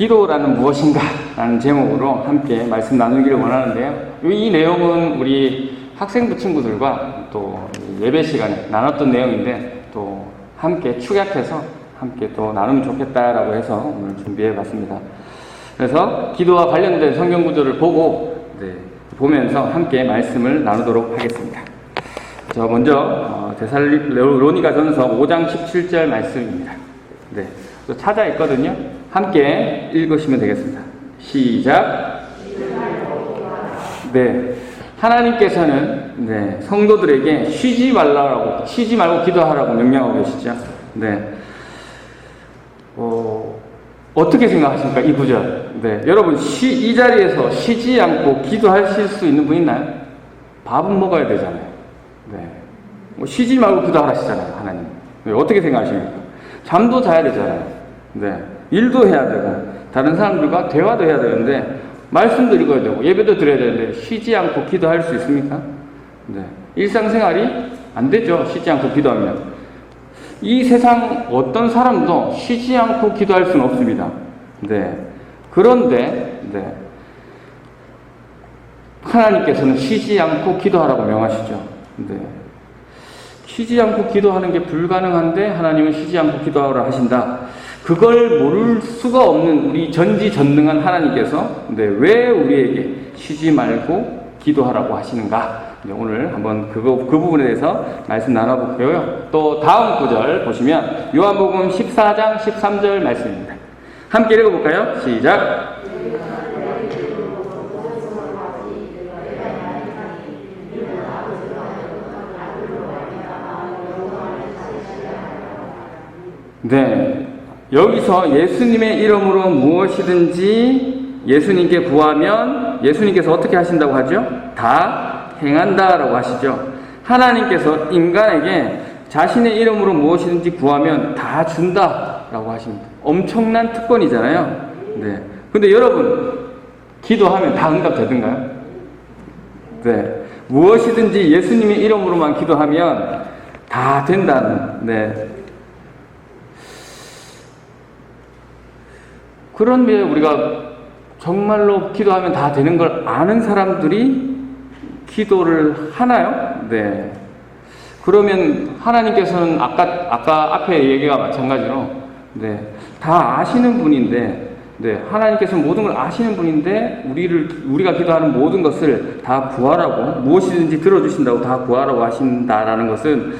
기도라는 무엇인가? 라는 제목으로 함께 말씀 나누기를 원하는데요. 이 내용은 우리 학생부 친구들과 또 예배 시간에 나눴던 내용인데 또 함께 축약해서 함께 또 나누면 좋겠다라고 해서 오늘 준비해 봤습니다. 그래서 기도와 관련된 성경 구절을 보고 네, 보면서 함께 말씀을 나누도록 하겠습니다. 저 먼저 어, 데살로니가 전서 5장 17절 말씀입니다. 네, 또 찾아 있거든요. 함께 읽으시면 되겠습니다. 시작. 네, 하나님께서는 네, 성도들에게 쉬지 말라고 쉬지 말고 기도하라고 명령하고 계시죠. 네, 어, 어떻게 생각하십니까 이 구절? 네, 여러분 쉬, 이 자리에서 쉬지 않고 기도하실 수 있는 분 있나요? 밥은 먹어야 되잖아요. 네. 뭐 쉬지 말고 기도하시잖아요, 하나님. 네, 어떻게 생각하십니까? 잠도 자야 되잖아요. 네. 일도 해야 되고, 다른 사람들과 대화도 해야 되는데, 말씀도 읽어야 되고, 예배도 드려야 되는데, 쉬지 않고 기도할 수 있습니까? 네. 일상생활이 안 되죠. 쉬지 않고 기도하면. 이 세상 어떤 사람도 쉬지 않고 기도할 수는 없습니다. 네. 그런데, 네. 하나님께서는 쉬지 않고 기도하라고 명하시죠. 네. 쉬지 않고 기도하는 게 불가능한데 하나님은 쉬지 않고 기도하라 하신다. 그걸 모를 수가 없는 우리 전지전능한 하나님께서 네, 왜 우리에게 쉬지 말고 기도하라고 하시는가? 네, 오늘 한번 그거, 그 부분에 대해서 말씀 나눠볼게요. 또 다음 구절 보시면 요한복음 14장 13절 말씀입니다. 함께 읽어볼까요? 시작. 네. 여기서 예수님의 이름으로 무엇이든지 예수님께 구하면 예수님께서 어떻게 하신다고 하죠? 다 행한다라고 하시죠. 하나님께서 인간에게 자신의 이름으로 무엇이든지 구하면 다 준다라고 하십니다. 엄청난 특권이잖아요. 네. 근데 여러분, 기도하면 다 응답되던가요? 네. 무엇이든지 예수님의 이름으로만 기도하면 다 된다는, 네. 그런데 우리가 정말로 기도하면 다 되는 걸 아는 사람들이 기도를 하나요? 네. 그러면 하나님께서는 아까 아까 앞에 얘기가 마찬가지로 네. 다 아시는 분인데 네. 하나님께서는 모든 걸 아시는 분인데 우리를 우리가 기도하는 모든 것을 다 구하라고 무엇이든지 들어 주신다고 다 구하라고 하신다라는 것은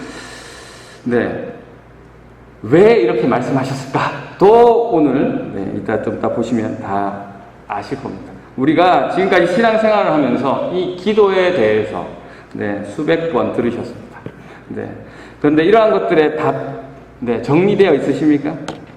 네. 왜 이렇게 말씀하셨을까? 또 오늘 네, 이따 좀 이따 보시면 다 아실 겁니다. 우리가 지금까지 신앙생활을 하면서 이 기도에 대해서 네, 수백 번 들으셨습니다. 네. 그런데 이러한 것들의 답 네, 정리되어 있으십니까?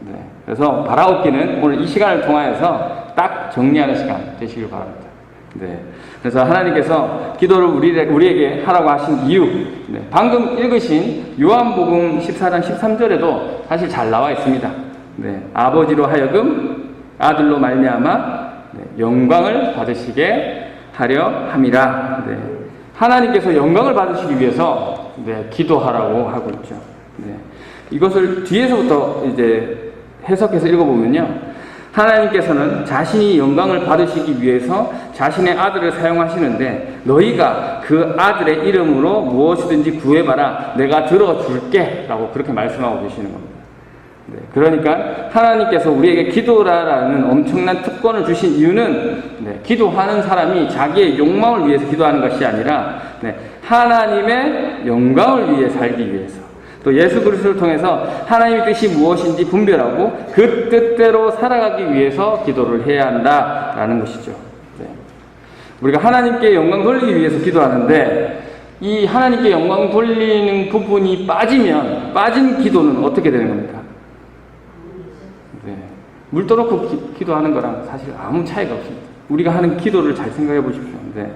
네. 그래서 바라옵기는 오늘 이 시간을 통하여서 딱 정리하는 시간 되시길 바랍니다. 네. 그래서 하나님께서 기도를 우리, 우리에게 하라고 하신 이유, 네. 방금 읽으신 요한복음 14장 13절에도 사실 잘 나와 있습니다. 네. 아버지로 하여금 아들로 말미암아 네. 영광을 받으시게 하려 함이라. 네. 하나님께서 영광을 받으시기 위해서 네. 기도하라고 하고 있죠. 네. 이것을 뒤에서부터 이제 해석해서 읽어보면요. 하나님께서는 자신이 영광을 받으시기 위해서 자신의 아들을 사용하시는데 너희가 그 아들의 이름으로 무엇이든지 구해봐라 내가 들어줄게 라고 그렇게 말씀하고 계시는 겁니다. 네, 그러니까 하나님께서 우리에게 기도라는 엄청난 특권을 주신 이유는 네, 기도하는 사람이 자기의 욕망을 위해서 기도하는 것이 아니라 네, 하나님의 영광을 위해 살기 위해서 또 예수 그리스도를 통해서 하나님의 뜻이 무엇인지 분별하고 그 뜻대로 살아가기 위해서 기도를 해야 한다라는 것이죠. 네. 우리가 하나님께 영광 돌리기 위해서 기도하는데 이 하나님께 영광 돌리는 부분이 빠지면 빠진 기도는 어떻게 되는 겁니까? 네. 물 떠놓고 기, 도하는 거랑 사실 아무 차이가 없습니다. 우리가 하는 기도를 잘 생각해 보십시오. 네.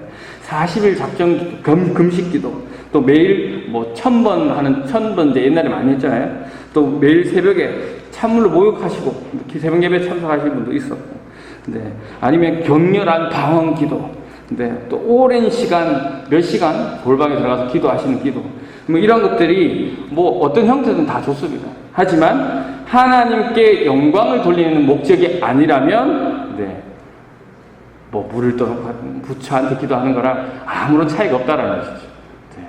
40일 작정 금, 금식 기도, 또 매일 뭐 천 번 하는 천번 이제 옛날에 많이 했잖아요. 또 매일 새벽에 찬물로 목욕하시고 새벽 예배 참석하시는 분도 있었고, 네. 아니면 격렬한 방언 기도, 네. 또 오랜 시간 몇 시간 골방에 들어가서 기도하시는 기도, 뭐 이런 것들이 뭐 어떤 형태든 다 좋습니다. 하지만 하나님께 영광을 돌리는 목적이 아니라면, 네, 뭐 물을 떠놓고 부처한테 기도하는 거랑 아무런 차이가 없다라는 것이죠. 네.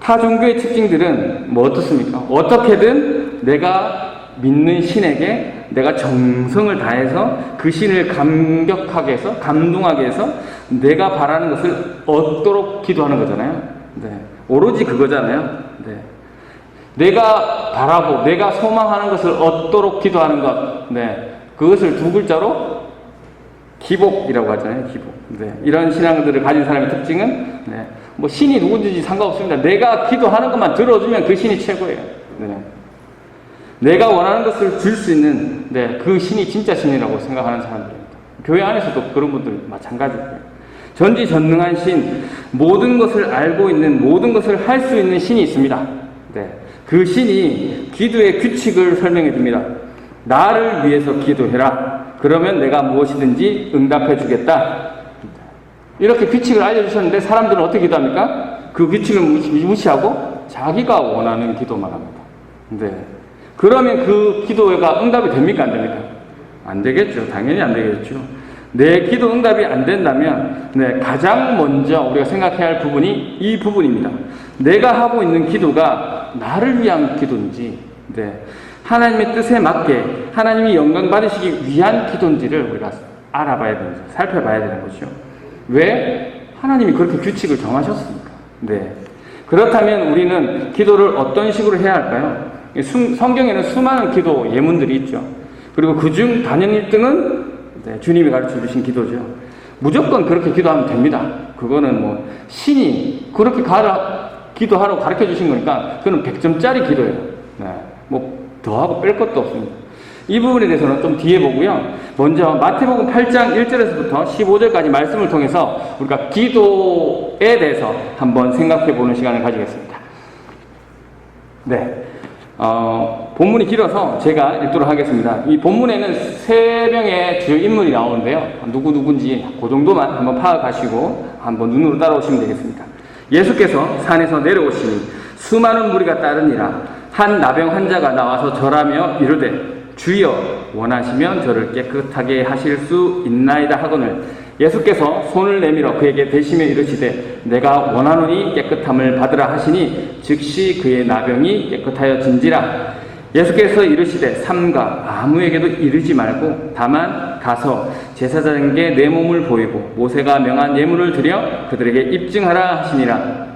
타 종교의 특징들은 뭐 어떻습니까? 어떻게든 내가 믿는 신에게 내가 정성을 다해서 그 신을 감격하게 해서 감동하게 해서 내가 바라는 것을 얻도록 기도하는 거잖아요. 네. 오로지 그거잖아요. 네. 내가 바라고 내가 소망하는 것을 얻도록 기도하는 것. 네. 그것을 두 글자로 기복이라고 하잖아요. 기복. 네. 이런 신앙들을 가진 사람의 특징은 네. 뭐 신이 누군지 상관없습니다. 내가 기도하는 것만 들어주면 그 신이 최고예요. 네. 내가 원하는 것을 줄 수 있는 네, 그 신이 진짜 신이라고 생각하는 사람들입니다. 교회 안에서도 그런 분들 마찬가지고요. 전지전능한 신, 모든 것을 알고 있는 모든 것을 할 수 있는 신이 있습니다. 네. 그 신이 기도의 규칙을 설명해 줍니다. 나를 위해서 기도해라. 그러면 내가 무엇이든지 응답해 주겠다. 이렇게 규칙을 알려주셨는데 사람들은 어떻게 기도합니까? 그 규칙을 무시- 무시하고 자기가 원하는 기도만 합니다. 네. 그러면 그 기도가 응답이 됩니까? 안 됩니까? 안 되겠죠. 당연히 안 되겠죠. 내 기도 응답이 안 된다면, 네, 가장 먼저 우리가 생각해야 할 부분이 이 부분입니다. 내가 하고 있는 기도가 나를 위한 기도인지, 네, 하나님의 뜻에 맞게 하나님이 영광 받으시기 위한 기도인지를 우리가 알아봐야 됩니다. 살펴봐야 되는 거죠. 왜? 하나님이 그렇게 규칙을 정하셨습니까? 네. 그렇다면 우리는 기도를 어떤 식으로 해야 할까요? 수- 성경에는 수많은 기도 예문들이 있죠. 그리고 그중 단연 1등은 주님이 가르쳐 주신 기도죠. 무조건 그렇게 기도하면 됩니다. 그거는 뭐 신이 그렇게 가라 기도하라고 가르쳐 주신 거니까 그는 100점짜리 기도예요. 네. 뭐 더하고 뺄 것도 없습니다. 이 부분에 대해서는 좀 뒤에 보고요. 먼저 마태복음 8장 1절에서부터 15절까지 말씀을 통해서 우리가 기도에 대해서 한번 생각해 보는 시간을 가지겠습니다. 네. 어, 본문이 길어서 제가 읽도록 하겠습니다. 이 본문에는 세 명의 주요 인물이 나오는데요. 누구 누군지 그 정도만 한번 파악하시고 한번 눈으로 따라오시면 되겠습니다. 예수께서 산에서 내려오시니 수많은 무리가 따르니라. 한 나병 환자가 나와서 절하며 이르되 주여 원하시면 저를 깨끗하게 하실 수 있나이다 하거늘. 예수께서 손을 내밀어 그에게 대시며 이르시되 내가 원하노니 깨끗함을 받으라 하시니 즉시 그의 나병이 깨끗하여 진지라 예수께서 이르시되 삼가 아무에게도 이르지 말고 다만 가서 제사장에게 내 몸을 보이고 모세가 명한 예물을 드려 그들에게 입증하라 하시니라.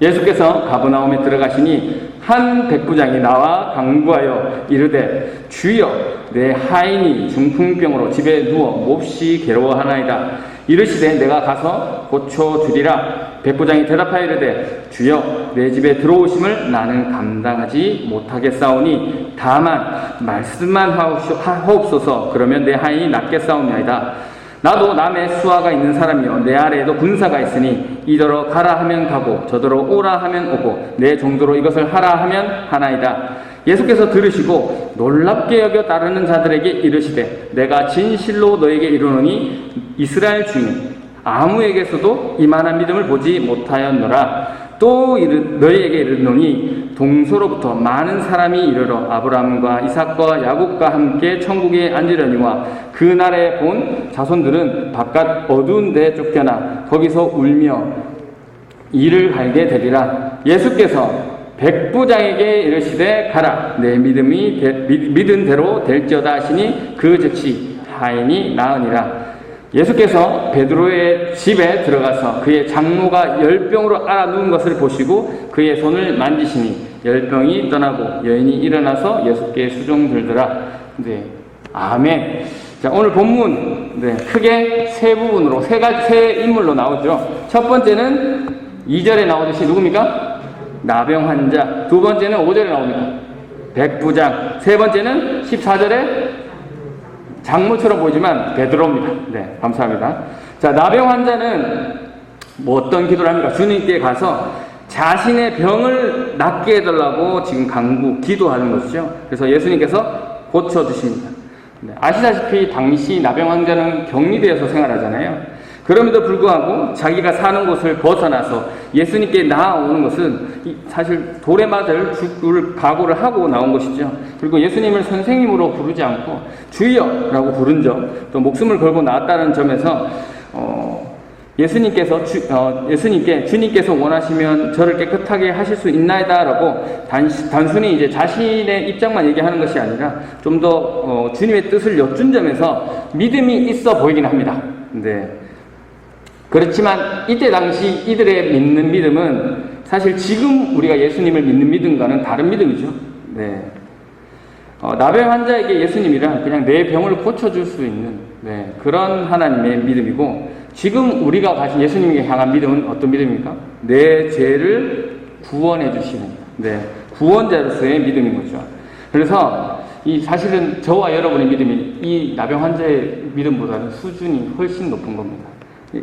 예수께서 가버나움에 들어가시니 한 백부장이 나와 강구하여 이르되 주여 내 하인이 중풍병으로 집에 누워 몹시 괴로워하나이다. 이르시되 내가 가서 고쳐 주리라 백부장이 대답하여 이르되 주여 내 집에 들어오심을 나는 감당하지 못하겠사오니 다만 말씀만 하옵소- 하옵소서. 그러면 내 하인이 낫겠사옵나이다. 나도 남의 수하가 있는 사람이요. 내 아래에도 군사가 있으니 이더러 가라 하면 가고 저더러 오라 하면 오고 내 정도로 이것을 하라 하면 하나이다. 예수께서 들으시고 놀랍게 여겨 따르는 자들에게 이르시되 내가 진실로 너에게 이르노니 이스라엘 중에 아무에게서도 이만한 믿음을 보지 못하였노라. 또 이르, 너희에게 이르노니 동서로부터 많은 사람이 이르러 아브라함과 이삭과 야곱과 함께 천국에 앉으려니와 그 날에 본 자손들은 바깥 어두운 데 쫓겨나 거기서 울며 이를 갈게 되리라. 예수께서 백부장에게 이르시되 가라 내 믿음이 믿은 대로 될지어다 하시니 그 즉시 하인이 나으니라 예수께서 베드로의 집에 들어가서 그의 장모가 열병으로 알아 누운 것을 보시고 그의 손을 만지시니 열병이 떠나고 여인이 일어나서 예수께 수종 들더라. 네. 아멘. 자, 오늘 본문 네, 크게 세 부분으로 세 가지 세 인물로 나오죠. 첫 번째는 2절에 나오듯이 누굽니까? 나병 환자. 두 번째는 5절에 나옵니다. 백부장. 세 번째는 14절에 장모처럼 보이지만 베드로입니다. 네, 감사합니다. 자, 나병 환자는 뭐 어떤 기도를 합니까? 주님께 가서 자신의 병을 낫게 해달라고 지금 강구, 기도하는 것이죠. 그래서 예수님께서 고쳐주십니다. 네, 아시다시피 당시 나병 환자는 격리되어서 생활하잖아요. 그럼에도 불구하고 자기가 사는 곳을 벗어나서 예수님께 나아오는 것은 이- 사실 돌에 맞을 죽을 각오를 하고 나온 것이죠. 그리고 예수님을 선생님으로 부르지 않고 주여라고 부른 점, 또 목숨을 걸고 나왔다는 점에서 어, 예수님께서 주, 어, 예수님께 주님께서 원하시면 저를 깨끗하게 하실 수 있나이다라고 단, 단순히 이제 자신의 입장만 얘기하는 것이 아니라 좀더 어, 주님의 뜻을 여쭌 점에서 믿음이 있어 보이긴 합니다. 네. 그렇지만 이때 당시 이들의 믿는 믿음은 사실 지금 우리가 예수님을 믿는 믿음과는 다른 믿음이죠. 네. 어, 나병 환자에게 예수님이란 그냥 내 병을 고쳐줄 수 있는 네, 그런 하나님의 믿음이고 지금 우리가 가진 예수님에게 향한 믿음은 어떤 믿음입니까? 내 죄를 구원해 주시는 네, 구원자로서의 믿음인 거죠. 그래서 이 사실은 저와 여러분의 믿음이 이 나병 환자의 믿음보다는 수준이 훨씬 높은 겁니다.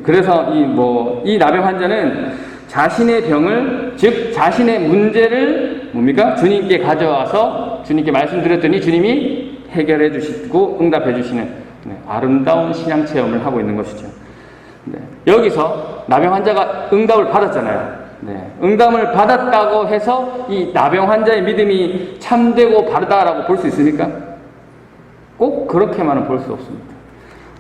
그래서 이 뭐 이 나병 환자는 자신의 병을 즉 자신의 문제를 뭡니까 주님께 가져와서 주님께 말씀드렸더니 주님이 해결해 주시고 응답해 주시는 네, 아름다운 신앙 체험을 하고 있는 것이죠. 네, 여기서 나병 환자가 응답을 받았잖아요. 네, 응답을 받았다고 해서 이 나병 환자의 믿음이 참되고 바르다라고 볼 수 있습니까? 꼭 그렇게만은 볼 수 없습니다.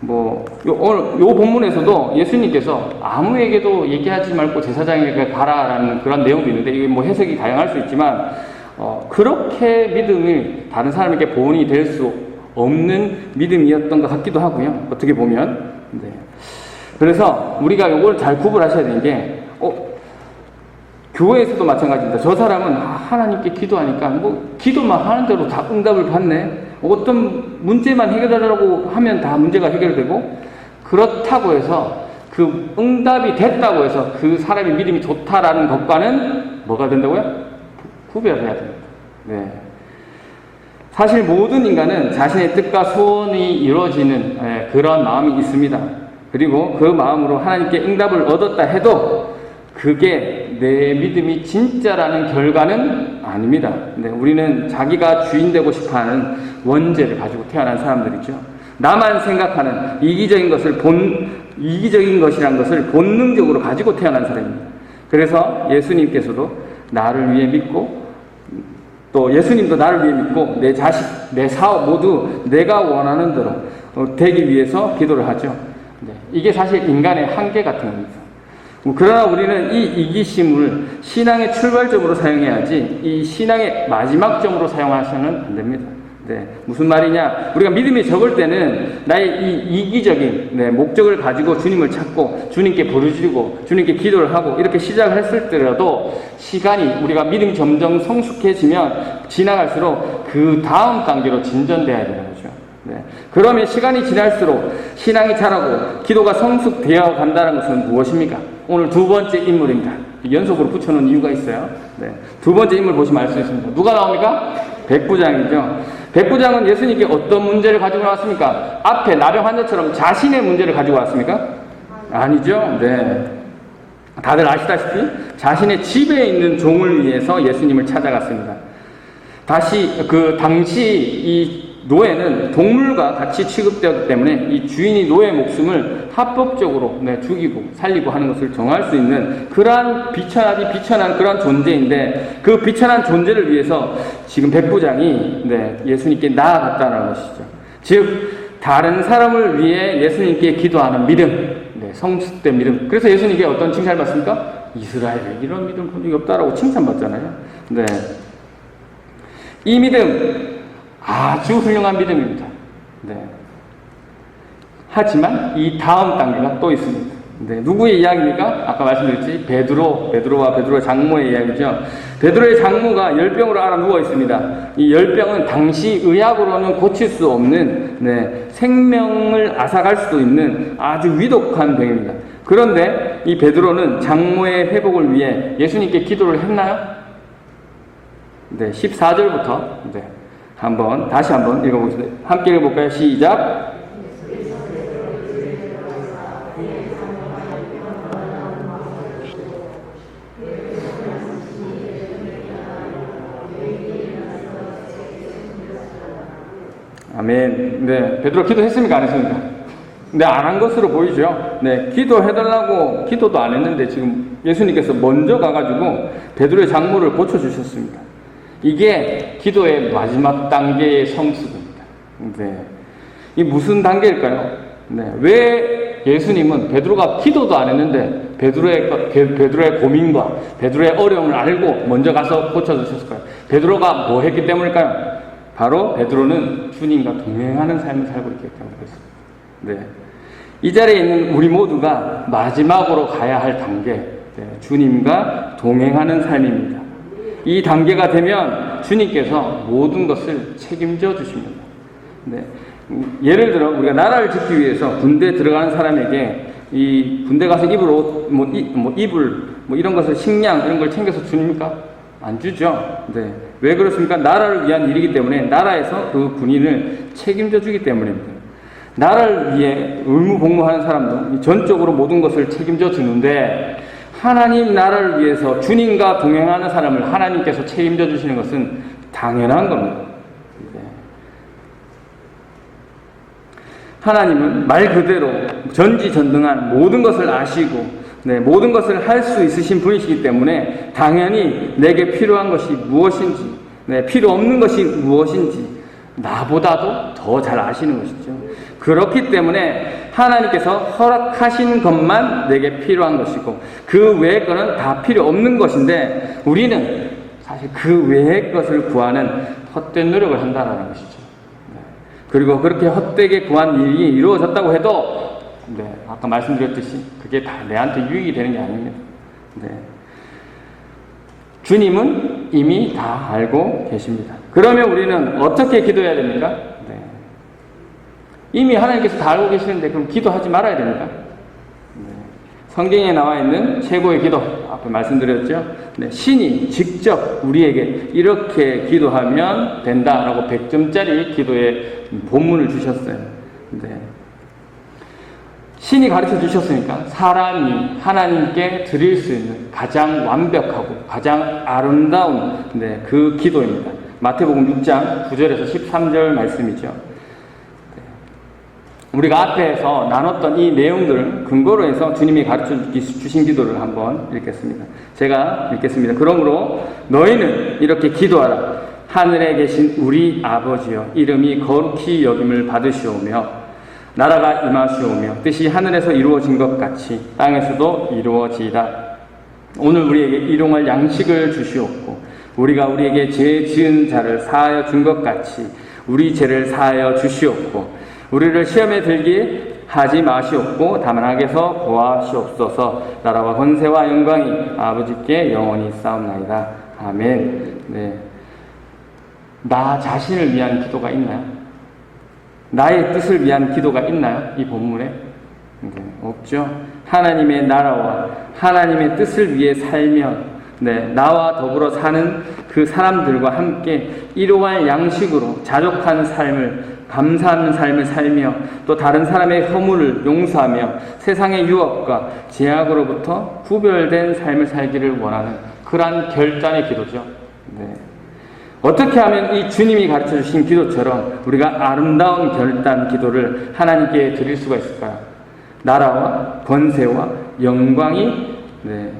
뭐, 요, 오늘, 요 본문에서도 예수님께서 아무에게도 얘기하지 말고 제사장에게 가라라는 그런 내용도 있는데, 이게 뭐 해석이 다양할 수 있지만, 어, 그렇게 믿음이 다른 사람에게 보온이 될 수 없는 믿음이었던 것 같기도 하고요. 어떻게 보면. 네. 그래서 우리가 요걸 잘 구분하셔야 되는 게, 어, 교회에서도 마찬가지입니다. 저 사람은 하나님께 기도하니까 뭐 기도만 하는 대로 다 응답을 받네. 어떤 문제만 해결하려고 하면 다 문제가 해결되고 그렇다고 해서 그 응답이 됐다고 해서 그 사람의 믿음이 좋다라는 것과는 뭐가 된다고요? 구별해야 됩니다. 네. 사실 모든 인간은 자신의 뜻과 소원이 이루어지는 예, 그런 마음이 있습니다. 그리고 그 마음으로 하나님께 응답을 얻었다 해도 그게 내 믿음이 진짜라는 결과는 아닙니다. 네, 우리는 자기가 주인 되고 싶어 하는 원죄를 가지고 태어난 사람들이죠. 나만 생각하는 이기적인 것을 본, 이기적인 것이란 것을 본능적으로 가지고 태어난 사람입니다. 그래서 예수님께서도 나를 위해 믿고 또 예수님도 나를 위해 믿고 내 자식, 내 사업 모두 내가 원하는 대로 어, 되기 위해서 기도를 하죠. 네, 이게 사실 인간의 한계 같은 겁니다. 뭐 그러나 우리는 이 이기심을 신앙의 출발점으로 사용해야지 이 신앙의 마지막 점으로 사용하셔는 안 됩니다. 네, 무슨 말이냐? 우리가 믿음이 적을 때는 나의 이 이기적인 네, 목적을 가지고 주님을 찾고 주님께 부르짖고 주님께 기도를 하고 이렇게 시작을 했을 때라도 시간이 우리가 믿음이 점점 성숙해지면 지나갈수록 그 다음 단계로 진전돼야 되는 거죠. 네. 그러면 시간이 지날수록 신앙이 자라고 기도가 성숙되어 간다는 것은 무엇입니까? 오늘 두 번째 인물입니다. 연속으로 붙여놓은 이유가 있어요. 네. 두 번째 인물 보시면 알 수 있습니다. 누가 나옵니까? 백부장이죠. 백부장은 예수님께 어떤 문제를 가지고 나왔습니까? 앞에 나병 환자처럼 자신의 문제를 가지고 왔습니까? 아니죠. 네. 다들 아시다시피 자신의 집에 있는 종을 위해서 예수님을 찾아갔습니다. 다시 그 당시 이 노예는 동물과 같이 취급되었기 때문에 이 주인이 노예 목숨을 합법적으로 네, 죽이고 살리고 하는 것을 정할 수 있는 그러한 비천하디 비천한 그러한 존재인데 그 비천한 존재를 위해서 지금 백부장이 네, 예수님께 나아갔다는 것이죠. 즉 다른 사람을 위해 예수님께 기도하는 믿음, 네, 성숙된 믿음. 그래서 예수님께 어떤 칭찬을 받습니까? 이스라엘에 이런 믿음 본 적이 없다라고 칭찬받잖아요. 네. 이 믿음 아주 훌륭한 믿음입니다. 네. 하지만 이 다음 단계가 또 있습니다. 네, 누구의 이야기입니까? 아까 말씀드렸지 베드로, 베드로와 베드로의 장모의 이야기죠. 베드로의 장모가 열병으로 알아 누워 있습니다. 이 열병은 당시 의학으로는 고칠 수 없는 네, 생명을 앗아갈 수도 있는 아주 위독한 병입니다. 그런데 이 베드로는 장모의 회복을 위해 예수님께 기도를 했나요? 네, 14절부터 네, 한번 다시 한번 읽어보겠습니다. 함께 읽어볼까요? 시작. 아멘. 네, 베드로 기도했습니까? 안 했습니까? 근데 안한 것으로 보이죠. 네, 기도해달라고 기도도 안 했는데 지금 예수님께서 먼저 가가지고 베드로의 장모를 고쳐주셨습니다. 이게 기도의 마지막 단계의 성수입니다. 네. 이 무슨 단계일까요? 네. 왜 예수님은 베드로가 기도도 안 했는데 베드로의 베드로의 고민과 베드로의 어려움을 알고 먼저 가서 고쳐 주셨을까요? 베드로가 뭐 했기 때문일까요? 바로 베드로는 주님과 동행하는 삶을 살고 있기 때문에 그렇습니다. 네. 이 자리에 있는 우리 모두가 마지막으로 가야 할 단계, 네, 주님과 동행하는 삶입니다. 이 단계가 되면 주님께서 모든 것을 책임져 주십니다. 네. 음, 예를 들어 우리가 나라를 짓기 위해서 군대 들어가는 사람에게 이 군대 가서 입을 옷, 뭐, 이, 뭐 이불, 뭐 이런 것을 식량 이런 걸 챙겨서 주니까 안 주죠. 네. 왜 그렇습니까? 나라를 위한 일이기 때문에 나라에서 그 군인을 책임져 주기 때문입니다. 나라를 위해 의무 복무하는 사람도 전적으로 모든 것을 책임져 주는데 하나님 나라를 위해서 주님과 동행하는 사람을 하나님께서 책임져 주시는 것은 당연한 겁니다. 네. 하나님은 말 그대로 전지전능한 모든 것을 아시고 네, 모든 것을 할 수 있으신 분이시기 때문에 당연히 내게 필요한 것이 무엇인지 네, 필요 없는 것이 무엇인지 나보다도 더 잘 아시는 것이죠. 그렇기 때문에 하나님께서 허락하신 것만 내게 필요한 것이고 그 외의 것은 다 필요 없는 것인데 우리는 사실 그 외의 것을 구하는 헛된 노력을 한다는 것이죠. 네. 그리고 그렇게 헛되게 구한 일이 이루어졌다고 해도 네, 아까 말씀드렸듯이 그게 다 내한테 유익이 되는 게 아닙니다. 네. 주님은 이미 다 알고 계십니다. 그러면 우리는 어떻게 기도해야 됩니까? 네. 이미 하나님께서 다 알고 계시는데 그럼 기도하지 말아야 됩니까? 네. 성경에 나와 있는 최고의 기도 앞에 말씀드렸죠. 네. 신이 직접 우리에게 이렇게 기도하면 된다라고 100점짜리 기도의 본문을 주셨어요. 네. 신이 가르쳐 주셨으니까 사람이 하나님께 드릴 수 있는 가장 완벽하고 가장 아름다운 네, 그 기도입니다. 마태복음 6장 9절에서 13절 말씀이죠. 네. 우리가 앞에서 나눴던 이 내용들을 근거로 해서 주님이 가르쳐 주신 기도를 한번 읽겠습니다. 제가 읽겠습니다. 그러므로 너희는 이렇게 기도하라. 하늘에 계신 우리 아버지여 이름이 거룩히 여김을 받으시오며 나라가 임하시오며 뜻이 하늘에서 이루어진 것 같이 땅에서도 이루어지이다. 오늘 우리에게 일용할 양식을 주시옵고 우리가 우리에게 죄 지은 자를 사하여 준 것 같이 우리 죄를 사하여 주시옵고 우리를 시험에 들게 하지 마시옵고 다만 악에서 보아시옵소서 나라와 권세와 영광이 아버지께 영원히 싸움나이다. 아멘. 네. 나 자신을 위한 기도가 있나요? 나의 뜻을 위한 기도가 있나요? 이 본문에? 네, 없죠. 하나님의 나라와 하나님의 뜻을 위해 살며, 네, 나와 더불어 사는 그 사람들과 함께 일용할 양식으로 자족한 삶을, 감사하는 삶을 살며, 또 다른 사람의 허물을 용서하며 세상의 유업과 제약으로부터 구별된 삶을 살기를 원하는 그러한 결단의 기도죠. 네. 어떻게 하면 이 주님이 가르쳐 주신 기도처럼 우리가 아름다운 결단 기도를 하나님께 드릴 수가 있을까요? 나라와 권세와 영광이 네,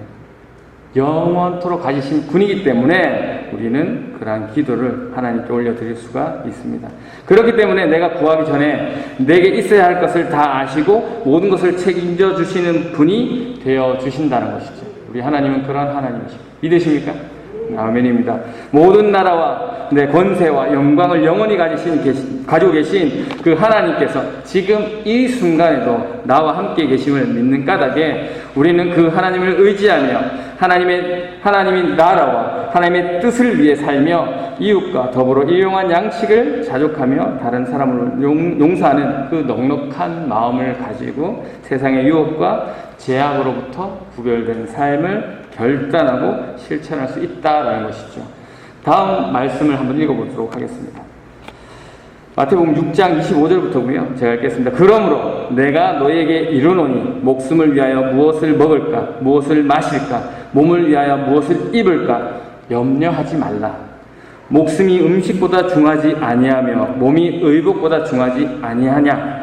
영원토록 가지신 분이기 때문에 우리는 그러한 기도를 하나님께 올려드릴 수가 있습니다. 그렇기 때문에 내가 구하기 전에 내게 있어야 할 것을 다 아시고 모든 것을 책임져 주시는 분이 되어 주신다는 것이죠. 우리 하나님은 그런 하나님이십니다. 믿으십니까? 아멘입니다. 모든 나라와 내 권세와 영광을 영원히 가지신 계신, 가지고 계신 그 하나님께서 지금 이 순간에도 나와 함께 계심을 믿는 까닭에 우리는 그 하나님을 의지하며 하나님의 하나님의 나라와 하나님의 뜻을 위해 살며 이웃과 더불어 일용한 양식을 자족하며 다른 사람을 용, 용서하는 그 넉넉한 마음을 가지고 세상의 유혹과 제약으로부터 구별된 삶을 결단하고 실천할 수 있다라는 것이죠. 다음 말씀을 한번 읽어보도록 하겠습니다. 마태복음 6장 25절부터고요. 제가 읽겠습니다. 그러므로 내가 너에게 이르노니 목숨을 위하여 무엇을 먹을까, 무엇을 마실까, 몸을 위하여 무엇을 입을까 염려하지 말라. 목숨이 음식보다 중하지 아니하며 몸이 의복보다 중하지 아니하냐.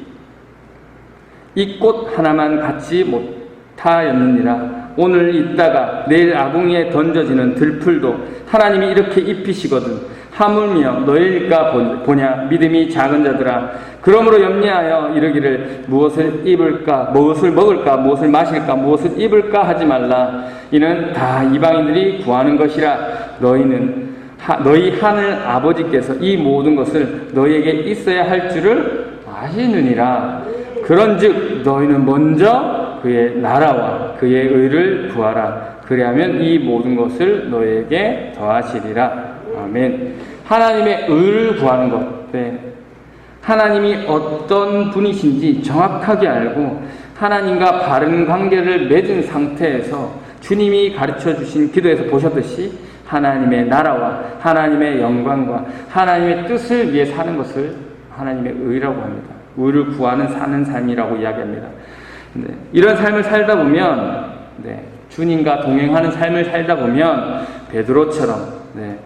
이 꽃 하나만 갖지 못하였느니라. 오늘 있다가 내일 아궁이에 던져지는 들풀도 하나님이 이렇게 입히시거든. 하물며 너희일까 보- 보냐 믿음이 작은 자들아 그러므로 염려하여 이르기를 무엇을 입을까 무엇을 먹을까 무엇을 마실까 무엇을 입을까 하지 말라 이는 다 이방인들이 구하는 것이라 너희는 하- 너희 하늘 아버지께서 이 모든 것을 너희에게 있어야 할 줄을 아시느니라 그런즉 너희는 먼저 그의 나라와 그의 의를 구하라 그리하면 이 모든 것을 너희에게 더하시리라 아멘 하나님의 의를 구하는 것 네. 하나님이 어떤 분이신지 정확하게 알고 하나님과 바른 관계를 맺은 상태에서 주님이 가르쳐 주신 기도에서 보셨듯이 하나님의 나라와 하나님의 영광과 하나님의 뜻을 위해 사는 것을 하나님의 의라고 합니다. 의를 구하는 사는 삶이라고 이야기합니다. 네, 이런 삶을 살다 보면 네, 주님과 동행하는 삶을 살다 보면 베드로처럼 네,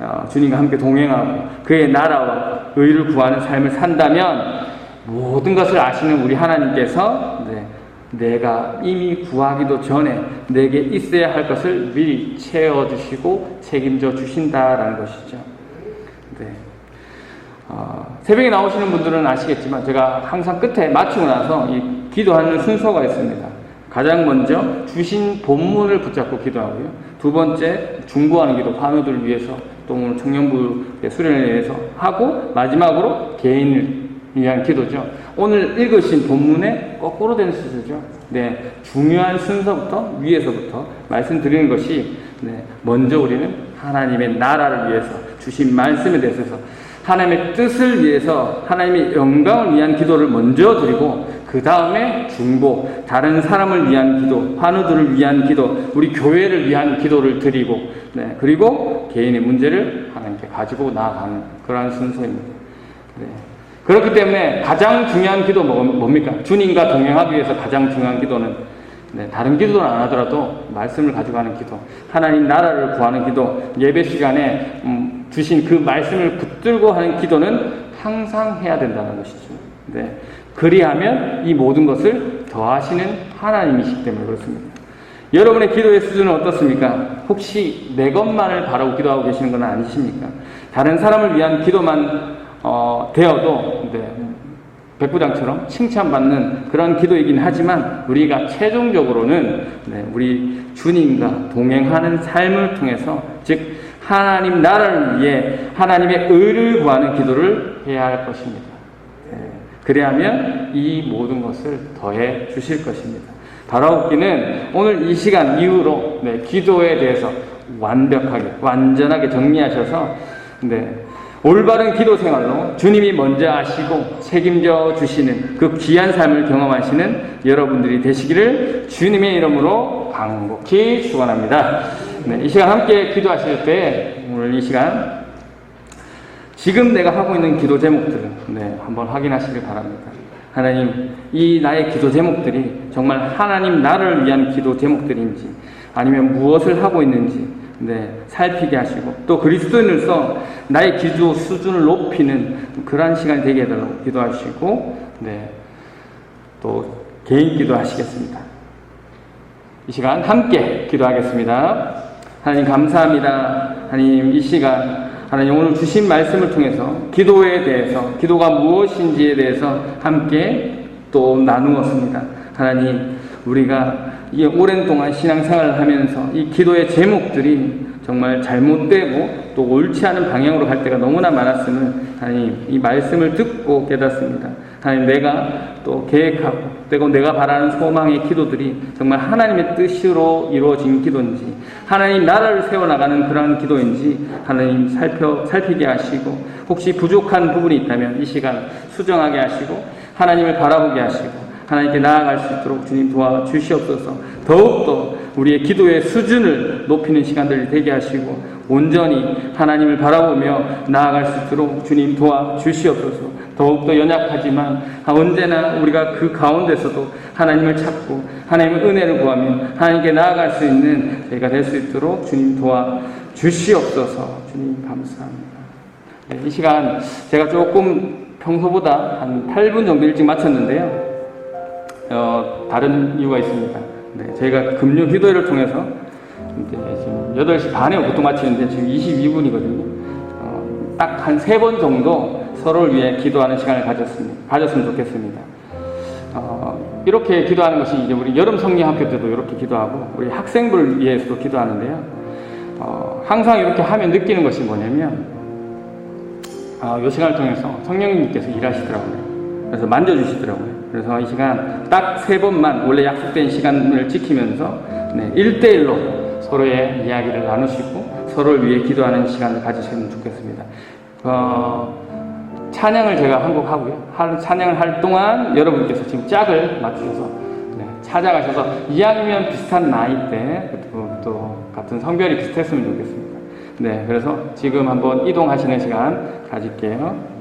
어, 주님과 함께 동행하고 그의 나라와 의를 구하는 삶을 산다면 모든 것을 아시는 우리 하나님께서 네, 내가 이미 구하기도 전에 내게 있어야 할 것을 미리 채워주시고 책임져 주신다라는 것이죠. 네. 어, 새벽에 나오시는 분들은 아시겠지만 제가 항상 끝에 마치고 나서 이 기도하는 순서가 있습니다. 가장 먼저 주신 본문을 붙잡고 기도하고요. 두 번째 중보하는 기도, 환우들을 위해서 또 오늘 청년부의 수련을 위해서 하고 마지막으로 개인을 위한 기도죠. 오늘 읽으신 본문의 거꾸로 된 순서죠. 네, 중요한 순서부터 위에서부터 말씀드리는 것이 네, 먼저 우리는 하나님의 나라를 위해서 주신 말씀에 대해서 하나님의 뜻을 위해서 하나님의 영광을 위한 기도를 먼저 드리고 그 다음에 중보, 다른 사람을 위한 기도, 환우들을 위한 기도, 우리 교회를 위한 기도를 드리고, 네, 그리고 개인의 문제를 하나님께 가지고 나아가는 그러한 순서입니다. 네. 그렇기 때문에 가장 중요한 기도 뭐- 뭡니까? 주님과 동행하기 위해서 가장 중요한 기도는 네, 다른 기도는 안 하더라도 말씀을 가지고 하는 기도, 하나님 나라를 구하는 기도, 예배 시간에 음, 주신 그 말씀을 붙들고 하는 기도는 항상 해야 된다는 것이죠. 네. 그리하면 이 모든 것을 더하시는 하나님이시기 때문에 그렇습니다. 여러분의 기도의 수준은 어떻습니까? 혹시 내 것만을 바라고 기도하고 계시는 건 아니십니까? 다른 사람을 위한 기도만 어, 되어도 네, 백부장처럼 칭찬받는 그런 기도이긴 하지만 우리가 최종적으로는 네, 우리 주님과 동행하는 삶을 통해서 즉 하나님 나라를 위해 하나님의 의를 구하는 기도를 해야 할 것입니다. 네, 그래야면 이 모든 것을 더해 주실 것입니다. 바라옵기는 오늘 이 시간 이후로 네, 기도에 대해서 완벽하게 완전하게 정리하셔서 네, 올바른 기도 생활로 주님이 먼저 아시고 책임져 주시는 그 귀한 삶을 경험하시는 여러분들이 되시기를 주님의 이름으로 간곡히 축원합니다. 네, 이 시간 함께 기도하실 때 오늘 이 시간 지금 내가 하고 있는 기도 제목들을 네, 한번 확인하시길 바랍니다. 하나님, 이 나의 기도 제목들이 정말 하나님 나를 위한 기도 제목들인지 아니면 무엇을 하고 있는지 네, 살피게 하시고 또 그리스도인으로서 나의 기도 수준을 높이는 그러한 시간이 되게 해달라고 기도하시고 네, 또 개인 기도하시겠습니다. 이 시간 함께 기도하겠습니다. 하나님 감사합니다. 하나님 이 시간 하나님 오늘 주신 말씀을 통해서 기도에 대해서 기도가 무엇인지에 대해서 함께 또 나누었습니다. 하나님 우리가 이 오랜 동안 신앙생활을 하면서 이 기도의 제목들이 정말 잘못되고 또 옳지 않은 방향으로 갈 때가 너무나 많았음을 하나님 이 말씀을 듣고 깨닫습니다. 하나님 내가 또 계획하고 그리고 내가 바라는 소망의 기도들이 정말 하나님의 뜻으로 이루어진 기도인지 하나님 나라를 세워나가는 그러한 기도인지 하나님 살펴 살피게 하시고 혹시 부족한 부분이 있다면 이 시간 수정하게 하시고 하나님을 바라보게 하시고 하나님께 나아갈 수 있도록 주님 도와주시옵소서. 더욱더 우리의 기도의 수준을 높이는 시간들이 되게 하시고 온전히 하나님을 바라보며 나아갈 수 있도록 주님 도와 주시옵소서. 더욱더 연약하지만 언제나 우리가 그 가운데서도 하나님을 찾고 하나님의 은혜를 구하며 하나님께 나아갈 수 있는 저희가 될 수 있도록 주님 도와 주시옵소서. 주님 감사합니다. 네, 이 시간 제가 조금 평소보다 한 8분 정도 일찍 마쳤는데요. 어, 다른 이유가 있습니다. 네, 저희가 금요 기도회를 통해서 이제 지금 8시 반에 보통 마치는데 지금 22분이거든요. 어, 딱한 세 번 정도 서로를 위해 기도하는 시간을 가졌습니다. 가졌으면 좋겠습니다. 어, 이렇게 기도하는 것이 이제 우리 여름 성령 학교 때도 이렇게 기도하고 우리 학생들을 위해서도 기도하는데요. 어, 항상 이렇게 하면 느끼는 것이 뭐냐면 아, 이 시간을 통해서 성령님께서 일하시더라고요. 그래서 만져주시더라고요. 그래서 이 시간 딱 세 번만 원래 약속된 시간을 지키면서 네, 1대1로 서로의 이야기를 나누시고 서로를 위해 기도하는 시간을 가지시면 좋겠습니다. 어, 찬양을 제가 한 곡 하고요. 할- 찬양을 할 동안 여러분께서 지금 짝을 맞추셔서 네, 찾아가셔서 이왕이면 비슷한 나이대 또, 또 같은 성별이 비슷했으면 좋겠습니다. 네, 그래서 지금 한번 이동하시는 시간 가질게요.